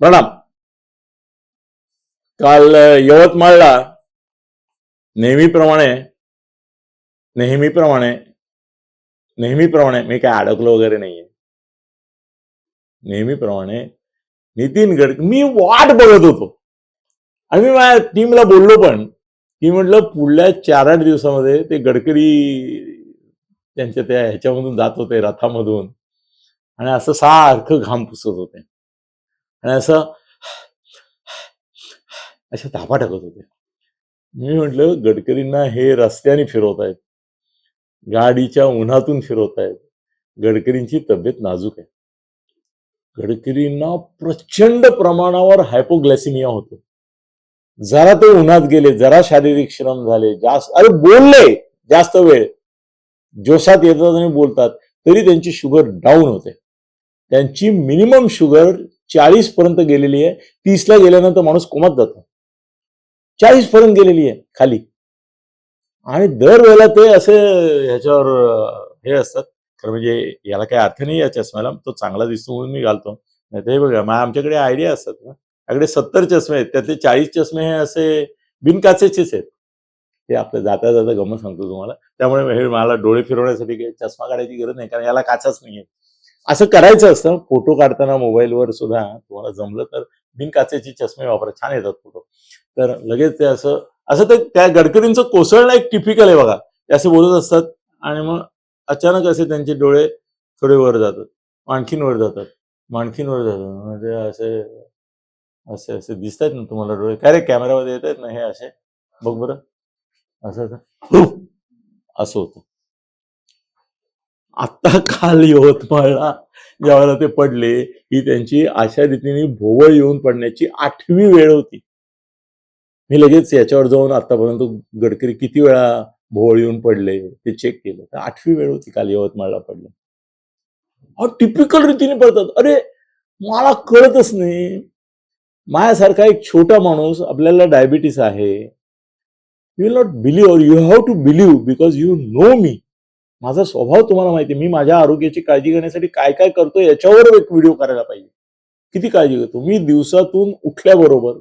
प्रणाम. काल यवतमाळला नेहमीप्रमाणे नेहमीप्रमाणे नेहमीप्रमाणे मी काय अडकलो वगैरे नाहीये. नेहमीप्रमाणे नितीन गडकरी मी वाट बघत होतो. आणि मी माझ्या टीमला बोललो पण की म्हटलं पुढल्या चार आठ दिवसामध्ये ते गडकरी त्यांच्या त्या ह्याच्यामधून जात होते रथामधून. आणि असं सारखं घाम पुसत होते. आणि असं अशा धापा टाकत होते. मी म्हटलं गडकरींना हे रस्त्याने फिरवत आहेत गाडीच्या उन्हातून फिरवत आहेत गडकरींची तब्येत नाजूक आहे. गडकरींना प्रचंड प्रमाणावर हायपोग्लायसिमिया होतो. जरा ते उन्हात गेले जरा शारीरिक श्रम झाले जास्त अरे बोलले जास्त वेळ. जोशात येतात आणि बोलतात तरी त्यांची शुगर डाऊन होते. त्यांची मिनिमम शुगर चाळीस पर्यंत गेलेली आहे. तीसला गेल्यानंतर माणूस कोमात जातो. चाळीस पर्यंत गेलेली आहे खाली. आणि दरवेळेला ते असे ह्याच्यावर हे असतात. खरं म्हणजे याला काही अर्थ नाही या चष्म्याला. तो चांगला दिसतो म्हणून मी घालतो. नाही ते बघा मग आमच्याकडे आयडिया असतात ना. आपल्याकडे सत्तर चष्मे आहेत. त्यातले चाळीस चष्मे हे असे बिनकाचेचेच आहेत. ते आपलं जाता जाता गमत सांगतो तुम्हाला. त्यामुळे हे मला डोळे फिरवण्यासाठी काही चष्मा काढायची गरज नाही कारण याला काचाच नाहीये. असं करायचं असतं. फोटो काढताना मोबाईलवर सुद्धा तुम्हाला जमलं तर बिनकाचेचे चष्मे वापरा. छान येतात फोटो. तर लगेच ते असं असं ते त्या गडकरींचं कोसळणं एक टिपिकल आहे बघा. ते असे बोलत असतात आणि मग अचानक असे त्यांचे डोळे थोडे वर जातात. आणखीन वर जातात. मग आणखीन वर जातात. म्हणजे असे असे असे दिसत आहेत ना तुम्हाला डोळे. काय रे कॅमेरामध्ये येत आहेत ना हे असे? बघ बरं. असं असं. असं होतं. आत्ता काल यवतमाळला ज्यावेळेला ते पडले ही त्यांची अशा रीतीने भोवळ येऊन पडण्याची आठवी वेळ होती. मी लगेच याच्यावर जाऊन आतापर्यंत गडकरी किती वेळा भोवळ येऊन पडले ते चेक केलं. तर आठवी वेळ होती काल यवतमाळला पडले. अहो टिपिकल रीतीने पडतात. अरे मला कळतच नाही. माझ्यासारखा एक छोटा माणूस आपल्याला डायबिटीस आहे. You will not believe you have to believe because you know मी माझा स्वभाव तुम्हाला माहिती मी माझ्या आरोग्याची काळजी घेण्यासाठी काय काय करतो याच्यावर एक व्हिडिओ करायला पाहिजे. किती काळजी घेतो? मी दिवसातून उठल्याबरोबर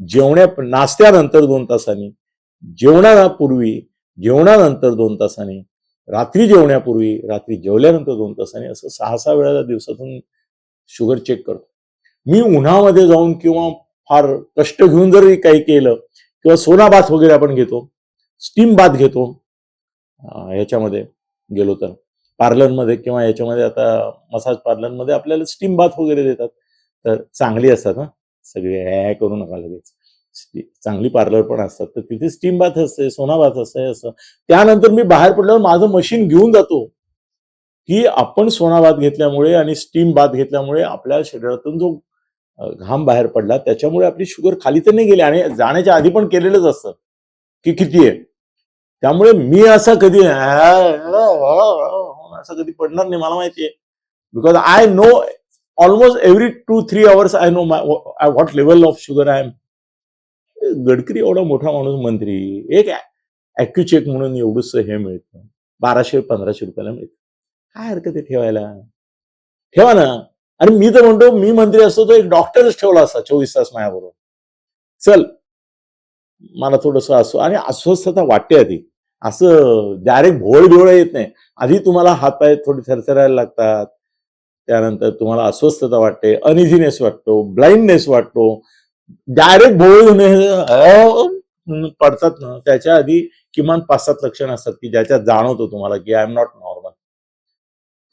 जेवण्या नाश्त्यानंतर दोन तासांनी जेवणापूर्वी जेवणानंतर दोन तासांनी रात्री जेवण्यापूर्वी रात्री जेवल्यानंतर दोन तासांनी असं सहा सहा वेळेला दिवसातून शुगर चेक करतो. मी उन्हामध्ये जाऊन किंवा फार कष्ट घेऊन जरी काही केलं किंवा सोना बाथ वगैरे आपण घेतो स्टीम बाथ घेतो याच्यामध्ये. गेलो तर. पार्लरमध्ये किंवा याच्यामध्ये आता मसाज पार्लरमध्ये आपल्याला स्टीम बाथ वगैरे देतात. तर चांगली असतात ना सगळे ॲ करू नका लगेच. चांगली पार्लर पण असतात. तर तिथे स्टीम बाथ असते सोना बाथ असते असं. त्यानंतर मी बाहेर पडल्यावर माझं मशीन घेऊन जातो. की आपण सोना बाथ घेतल्यामुळे आणि स्टीम बाथ घेतल्यामुळे आपल्या शरीरातून जो घाम बाहेर पडला त्याच्यामुळे आपली शुगर खाली तर नाही गेली आणि जाण्याच्या आधी पण केलेलंच असतं. की किती आहे? त्यामुळे मी असा कधी असं कधी पडणार नाही मला माहिती आहे. Because I know almost every two three hours I know my what level of sugar I am Gadkari एवढा मोठा माणूस मंत्री एक ऍक्युचेक म्हणून एवढंच हे मिळतं. बाराशे पंधराशे रुपयाला मिळतं. काय हरकत आहे ठेवायला? ठेवा ना. आणि मी तर म्हणतो मी मंत्री असतो तो एक डॉक्टरच ठेवला असता चोवीस तास माझ्याबरोबर. चल मला थोडस असो. आणि अस्वस्थता वाटते आधी. असं डायरेक्ट भोळ भिवळ येत नाही. आधी तुम्हाला हातपाय थोडे थरथरायला लागतात. त्यानंतर तुम्हाला अस्वस्थता वाटते अनइझीनेस वाटतो ब्लाइंडनेस वाटतो. डायरेक्ट भोळ होणे पडतात ना. त्याच्या आधी किमान पाच सात लक्षण असतात की ज्याच्यात जाणवतो तुम्हाला की आय एम नॉट नॉर्मल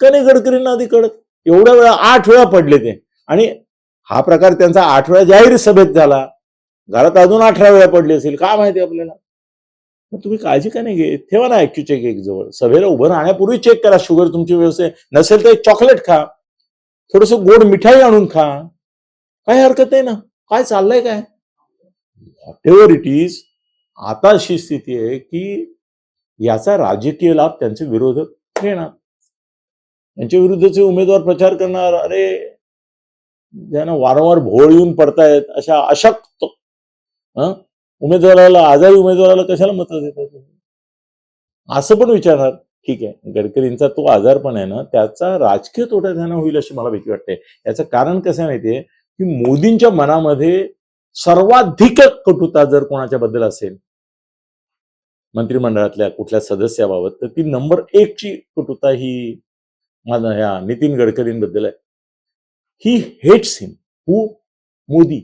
कने गडकरींना आधी कळत. एवढ्या वेळा आठ वेळा पडले ते. आणि हा प्रकार त्यांचा आठ वेळा जाहीर सभेत झाला. घरात अजून अठरा वेळा पडली असेल. काय माहिती आपल्याला? मग तुम्ही काळजी का नाही घेत? ठेवा ना ऍक्यू चेक एक जवळ. सभेला उभं राहण्यापूर्वी चेक करा. शुगर तुमची व्यवस्थित नसेल तर एक चॉकलेट खा. थोडस गोड मिठाई आणून खा. काही हरकत नाही ना. काय चाललंय काय? व्हॉट एव्हर इट इज आता अशी स्थिती आहे की याचा राजकीय लाभ त्यांचे विरोधक घेणार. त्यांच्या विरुद्धचे उमेदवार प्रचार करणार. अरे ज्यांना वारंवार भोळ येऊन पडतायत अशा अशक्त उमेदवाराला आजारी उमेदवाराला कशाला मत देतात असं पण विचारणार. ठीक आहे गडकरींचा तो आजार पण आहे ना त्याचा राजकीय तोटा त्यांना होईल अशी मला भीती वाटते. याचं कारण कसं आहे माहितीये की मोदींच्या मनामध्ये सर्वाधिक कटुता जर कोणाच्या बद्दल असेल मंत्रिमंडळातल्या कुठल्या सदस्याबाबत तर ती नंबर एकची कटुता ही माझा ह्या नितीन गडकरींबद्दल आहे. He hates him who Modi.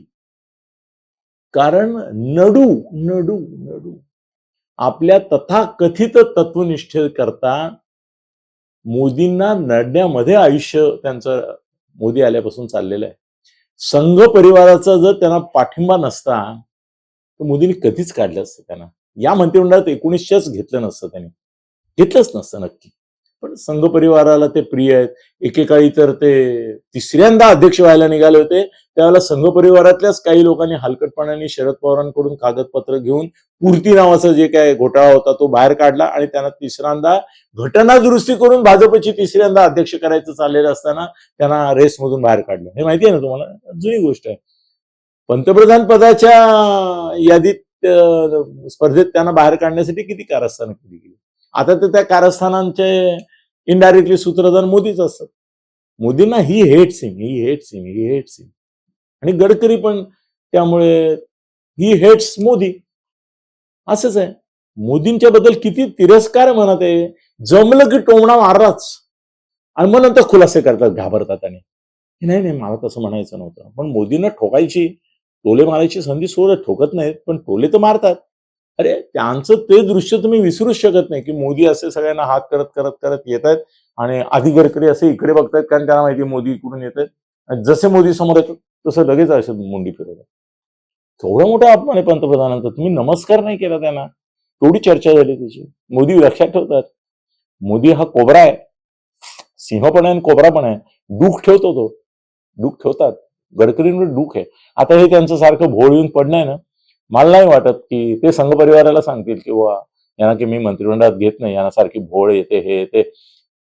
कारण नडू नडू नडू. आपल्या तथाकथित तत्वनिष्ठे करता मोदींना नडण्यामध्ये आयुष्य त्यांचं मोदी आल्यापासून चाललेलं आहे. संघ परिवाराचा जर त्यांना पाठिंबा नसता तर मोदींनी कधीच काढलं असतं त्यांना. या मंत्रिमंडळात एकोणीसशेच घेतलं नसतं त्यांनी. घेतलंच नसतं नक्की. पण संघ परिवाराला ते प्रिय आहेत. एकेकाळी तर ते तिसऱ्यांदा अध्यक्ष व्हायला निघाले होते. त्यावेळेला संघ परिवारातल्याच काही लोकांनी हलकटपणाने शरद पवारांकडून कागदपत्र घेऊन पूर्ती नावाचा जे काय घोटाळा होता तो बाहेर काढला आणि त्यांना तिसऱ्यांदा घटना दुरुस्ती करून भाजपची तिसऱ्यांदा अध्यक्ष करायचं चाललेलं असताना त्यांना रेसमधून बाहेर काढलं. हे माहिती आहे ना तुम्हाला? जुनी गोष्ट आहे. पंतप्रधान पदाच्या यादीत स्पर्धेत त्यांना बाहेर काढण्यासाठी किती कारस्थानं केली गेली? आता तर त्या कारस्थानांचे इनडायरेक्टली सूत्रधार मोदीच असतात. मोदींना he hate Singh he hate Singh he hate Singh आणि गडकरी पण त्यामुळे ही हेट्स मोदी. असंच आहे. मोदींच्या बद्दल किती तिरस्कार म्हणत आहे. जमलं की टोमणा मारलाच. आणि मग नंतर खुलासे करतात घाबरतात आणि. नाही नाही मला तसं म्हणायचं नव्हतं. पण मोदींना ठोकायची टोले मारायची संधी सोडत ठोकत नाहीत पण टोले तर मारतात. अरे त्यांचं ते दृश्य तुम्ही विसरूच शकत नाही की मोदी असे सगळ्यांना हात करत करत करत येत आहेत. आणि आधी गडकरी असे इकडे बघतायत कारण त्यांना माहिती मोदी इकडून येत आहेत. आणि जसे मोदी समोर येतात तसं लगेच असे मुंडी फिरवतात. केवढा मोठा अपमान आहे पंतप्रधानांचा तुम्ही नमस्कार नाही केला त्यांना. तेवढी चर्चा झाली त्याची. मोदी लक्षात ठेवतात. मोदी हा कोबरा आहे. सिंह पण आहे आणि कोबरा पण आहे. दुःख ठेवतो तो. दुःख ठेवतात. गडकरींवर दुःख आहे. आता हे त्यांचं सारखं भोळ येऊन पडणं आहे ना मला नाही वाटत की ते संघ परिवाराला सांगतील किंवा यांना की मी मंत्रिमंडळात घेत नाही. यांना सारखी भोळ येते हे येते.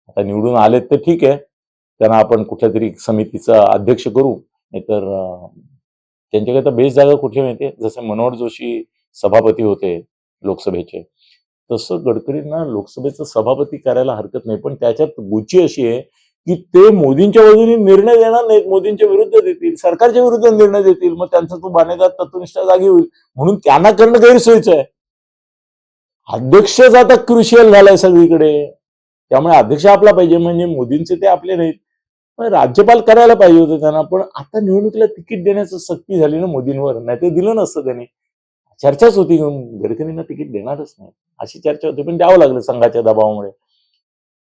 आता निवडून आलेत तर ठीक आहे. त्यांना आपण कुठल्या तरी समितीचा अध्यक्ष करू. नाहीतर अं, त्यांच्याकडे तर बेस जागा कुठे माहिती जसे मनोहर जोशी सभापती होते लोकसभेचे. तसं गडकरींना लोकसभेचं सभापती करायला हरकत नाही. पण त्याच्यात गुची अशी आहे की ते मोदींच्या बाजूने निर्णय देणार नाहीत. मोदींच्या विरुद्ध देतील सरकारच्या विरुद्ध निर्णय देतील. मग त्यांचा तो बाणेदार तत्वनिष्ठा जागी होईल. म्हणून त्यांना करणं गैरसोयीचं आहे. अध्यक्षच आता क्रुशियल झालाय सगळीकडे. त्यामुळे अध्यक्ष आपला पाहिजे. म्हणजे मोदींचे ते आपले नाहीत. राज्यपाल करायला पाहिजे होते त्यांना पण आता निवडणुकीला तिकीट देण्याचं सक्ती झाली ना मोदींवर. नाही ते दिलं नसतं त्यांनी. चर्चाच होती की गडकरींना तिकीट देणारच नाही. अशी चर्चा होती पण द्यावं लागलं संघाच्या दबावामुळे.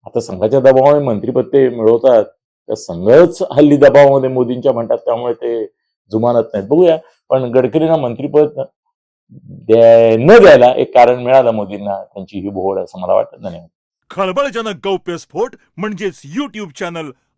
आता संघाच्या दबावामुळे मंत्रीपद ते मिळवतात. तर संघच हल्ली दबावामध्ये मोदींच्या म्हणतात त्यामुळे ते जुमानत नाहीत. बघूया. पण गडकरींना मंत्रीपद न द्यायला एक कारण मिळालं मोदींना. त्यांची ही भोवड असं मला वाटत. नाही खळबळजनक गौप्यस्फोट म्हणजेच युट्यूब चॅनल